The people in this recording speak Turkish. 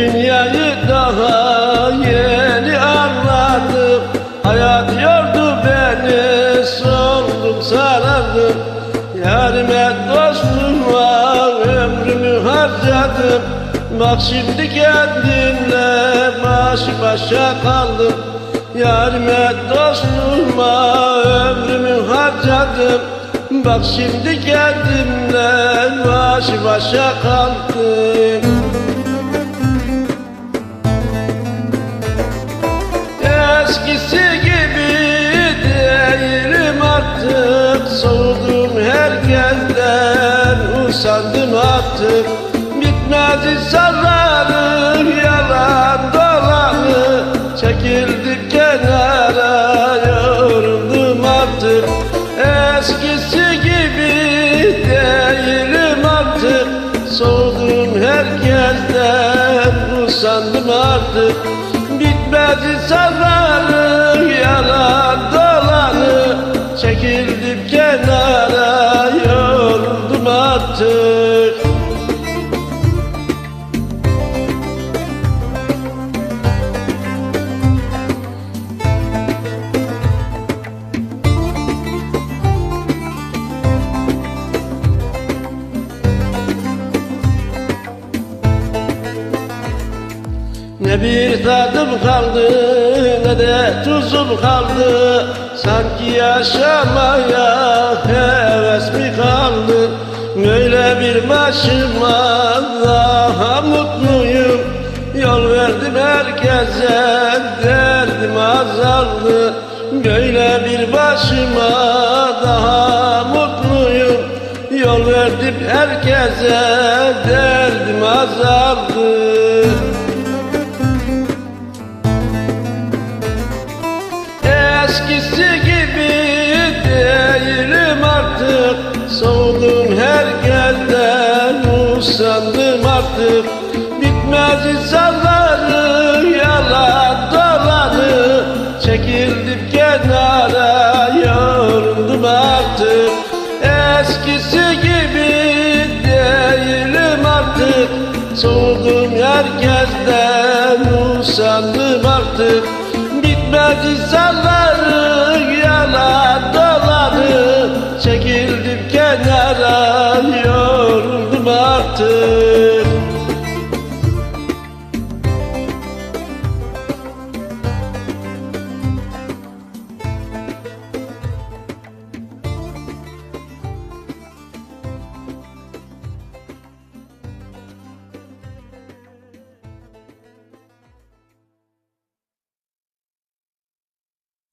Dünyayı daha yeni anladım. Hayat yordu beni soldum sarardım. Yarime dostluğa ömrümü harcadım. Bak şimdi kendimle baş başa kaldım. Yarime dostluğuma ömrümü harcadım. Bak şimdi kendimle baş başa kaldım Eskisi gibi değilim artık. Soğudum herkesten usandım artık. Bitmez insanları yalan dolanı. Çekildik kenara yoruldum artık. Eskisi gibi değilim artık. Soğudum herkesten usandım artık. Bitmez insanları artık Ne bir tadım kaldı ne de tuzum kaldı. Sanki yaşamaya Böyle bir başıma daha mutluyum. Yol verdim herkese. Derdim azaldı. Böyle bir başıma daha mutluyum. Yol verdim herkese. Derdim azaldı kalır Bitmez insanları yalan dolanı Çekildim kenara yoruldum artık. Eskisi gibi değilim artık Soğudum herkesten usandım artık. Bitmez insanları yalan dolanı Çekildim kenara yoruldum artık.